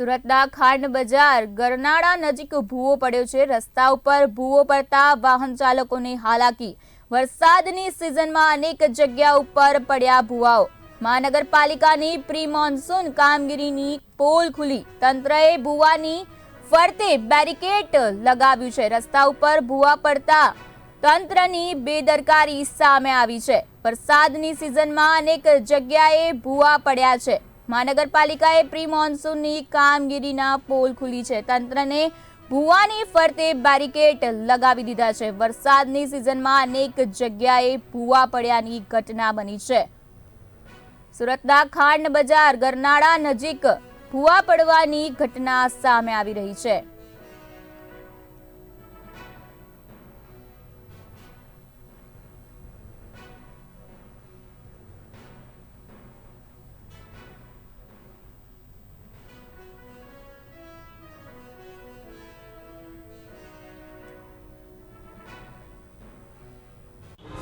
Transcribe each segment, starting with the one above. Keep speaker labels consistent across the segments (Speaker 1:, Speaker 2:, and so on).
Speaker 1: સુરતના ખાંડ બજાર ગરનાળા નજીક ભૂવો પડ્યો છે. રસ્તા ઉપર ભૂવો પડતા વાહન ચાલકોને હાલાકી. વરસાદની સિઝનમાં અનેક જગ્યા ઉપર પડ્યા ભૂવાઓ. મહાનગરપાલિકાની પ્રી મોન્સૂન કામગીરીની પોલ ખુલી. તંત્રએ ભૂવાની ફરતે બેરિકેડ લગાવ્યું છે. રસ્તા ઉપર ભૂવા પડતા તંત્રની બેદરકારી સામે આવી છે. વરસાદની સિઝનમાં અનેક જગ્યાએ ભૂવા પડ્યા છે. મહાનગરપાલિકાએ પ્રી મોન્સૂનની કામગીરીના પોલ ખુલી છે. તંત્રને ભૂવાની ફરતે બેરિકેડ લગાવી દીધા છે. વરસાદની સિઝનમાં અનેક જગ્યાએ ભૂવા પડ્યાની ઘટના બની છે. સુરતના ખાંડ બજાર ગરનાળા નજીક ભૂવા પડવાની ઘટના સામે આવી રહી છે.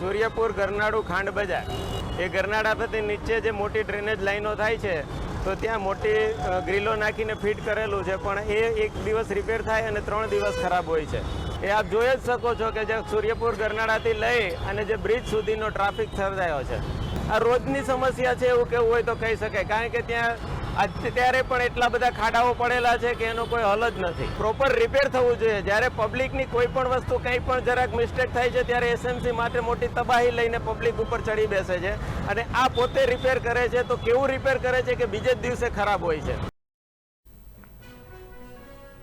Speaker 2: સૂર્યપુર ગરનાળું ખાંડ બજાર. એ ગરનાળા પરથી નીચે જે મોટી ડ્રેનેજ લાઈનો થાય છે, તો ત્યાં મોટી ગ્રીલો નાખીને ફિટ કરેલું છે, પણ એ એક દિવસ રિપેર થાય અને ત્રણ દિવસ ખરાબ હોય છે. એ આપ જોઈ જ શકો છો કે જે સૂર્યપુર ગરનાળાથી લઈ અને જે બ્રિજ સુધીનો ટ્રાફિક સર્જાયો છે. આ રોજની સમસ્યા છે એવું કેવું હોય તો કહી શકાય, કારણ કે ત્યાં અત્યારે પણ એટલા બધા ખાડાઓ પડેલા છે કે એનો કોઈ હલ જ નથી. પ્રોપર રિપેર થવું જોઈએ. જ્યારે પબ્લિકની કોઈ પણ વસ્તુ કંઈ પણ જરાક મિસ્ટેક થાય છે, ત્યારે એસએમસી માટે મોટી તબાહી લઈને પબ્લિક ઉપર ચડી બેસે છે. અને આ પોતે રિપેર કરે છે તો કેવું રિપેર કરે છે કે બીજે જ દિવસે ખરાબ હોય છે?